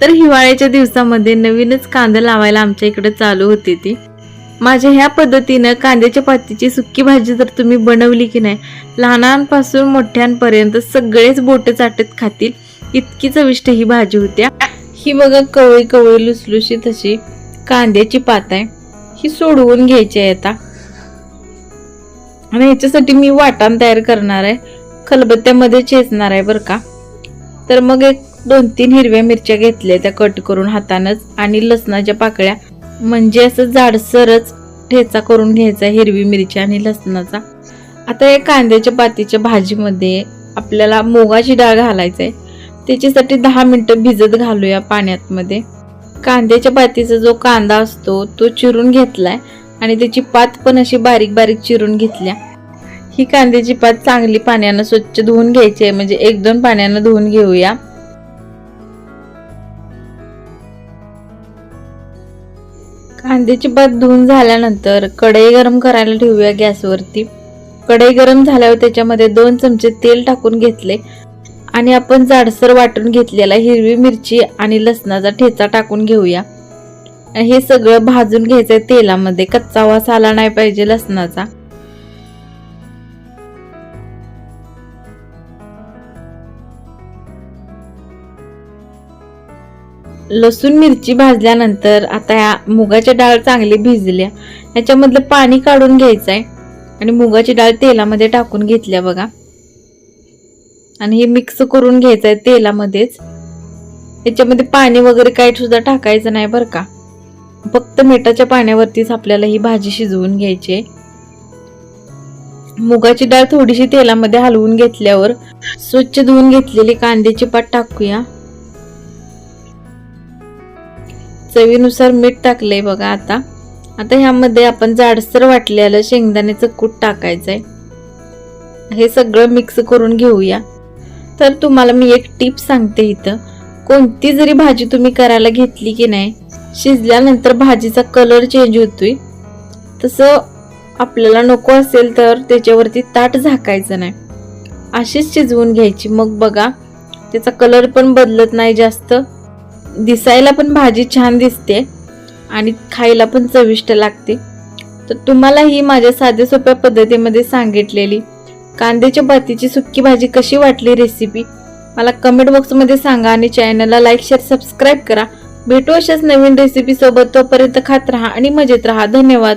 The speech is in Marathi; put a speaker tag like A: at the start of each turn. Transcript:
A: तर हिवाळ्याच्या दिवसामध्ये नवीनच कांदा लावायला आमच्या इकडे चालू होती ती. माझ्या ह्या पद्धतीनं कांद्याच्या पातीची सुक्की भाजी जर तुम्ही बनवली की नाही लहानांपासून मोठ्यांपर्यंत सगळेच बोट चाटत खातील इतकी चविष्ट ही भाजी होत्या ही बघा कवळी कवळी लुसलुशीत अशी कांद्याची पात आहे. ही सोडवून घ्यायची आहे आता. आणि ह्याच्यासाठी मी वाटण तयार करणार आहे. खलबत्त्यामध्ये चेचणार आहे बरं का. तर मग एक दोन तीन हिरव्या मिरच्या घेतल्या त्या कट करून हातानच आणि लसणाच्या पाकळ्या. म्हणजे असं जाडसरच ठेचा करून घ्यायचा हिरवी मिरची आणि लसणाचा. आता या कांद्याच्या पातीच्या भाजीमध्ये आपल्याला मुगाची डाळ घालायचं आहे त्याच्यासाठी दहा मिनटं भिजत घालूया पाण्यात मध्ये कांद्याच्या पातीचा जो कांदा असतो तो चिरून घेतलाय आणि त्याची पात पण अशी बारीक बारीक चिरून घेतल्या. ही कांद्याची पात चांगली पाण्यानं स्वच्छ धुवून घ्यायची आहे. म्हणजे एक दोन पाण्यानं धुवून घेऊया. कांद्याची पात धुवून झाल्यानंतर कढई गरम करायला ठेवूया गॅसवरती. कढई गरम झाल्यावर त्याच्यामध्ये दोन चमचे तेल टाकून घेतले आणि आपण जाडसर वाटून घेतलेला हिरवी मिरची आणि लसणाचा ठेचा टाकून घेऊया. हे सगळं भाजून घ्यायचं आहे तेलामध्ये. कच्चा वास आला नाही पाहिजे लसणाचा. लसूण मिरची भाजल्यानंतर आता ह्या मुगाच्या डाळ चांगली भिजल्या. याच्यामधलं पाणी काढून घ्यायचं आहे आणि मुगाची डाळ तेलामध्ये टाकून घेतल्या बघा. आणि हे मिक्स करून घ्यायचं आहे तेलामध्येच. याच्यामध्ये पाणी वगैरे काही सुद्धा टाकायचं नाही बरं का. फक्त मिठाच्या पाण्यावरतीच आपल्याला ही भाजी शिजवून घ्यायची आहे. मुगाची डाळ थोडीशी तेलामध्ये हलवून घेतल्यावर स्वच्छ धुवून घेतलेली कांद्याची पात टाकूया. चवीनुसार मीठ टाकलंय बघा आता. आता ह्यामध्ये आपण जाडसर वाटलेलं शेंगदाण्याचं कूट टाकायचंय. हे सगळं मिक्स करून घेऊया. तर तुम्हाला मी एक टिप सांगते इथं. कोणती जरी भाजी तुम्ही करायला घेतली की नाही शिजल्यानंतर भाजीचा कलर चेंज होतोय. तसं आपल्याला नको असेल तर त्याच्यावरती ताट झाकायचं नाही. अशीच शिजवून घ्यायची. मग बघा त्याचा कलर पण बदलत नाही जास्त. दिसायला पण भाजी छान दिसते आणि खायला पण चविष्ट लागते. तर तुम्हाला ही माझ्या साध्या सोप्या पद्धतीमध्ये सांगितलेली कांद्याच्या भातीची सुक्की भाजी कशी वाटली रेसिपी मला कमेंट बॉक्समध्ये सांगा आणि चॅनलला लाईक शेअर सबस्क्राईब करा. भेटू अशाच नवीन रेसिपीसोबत तोपर्यंत खात राहा आणि मजेत राहा. धन्यवाद.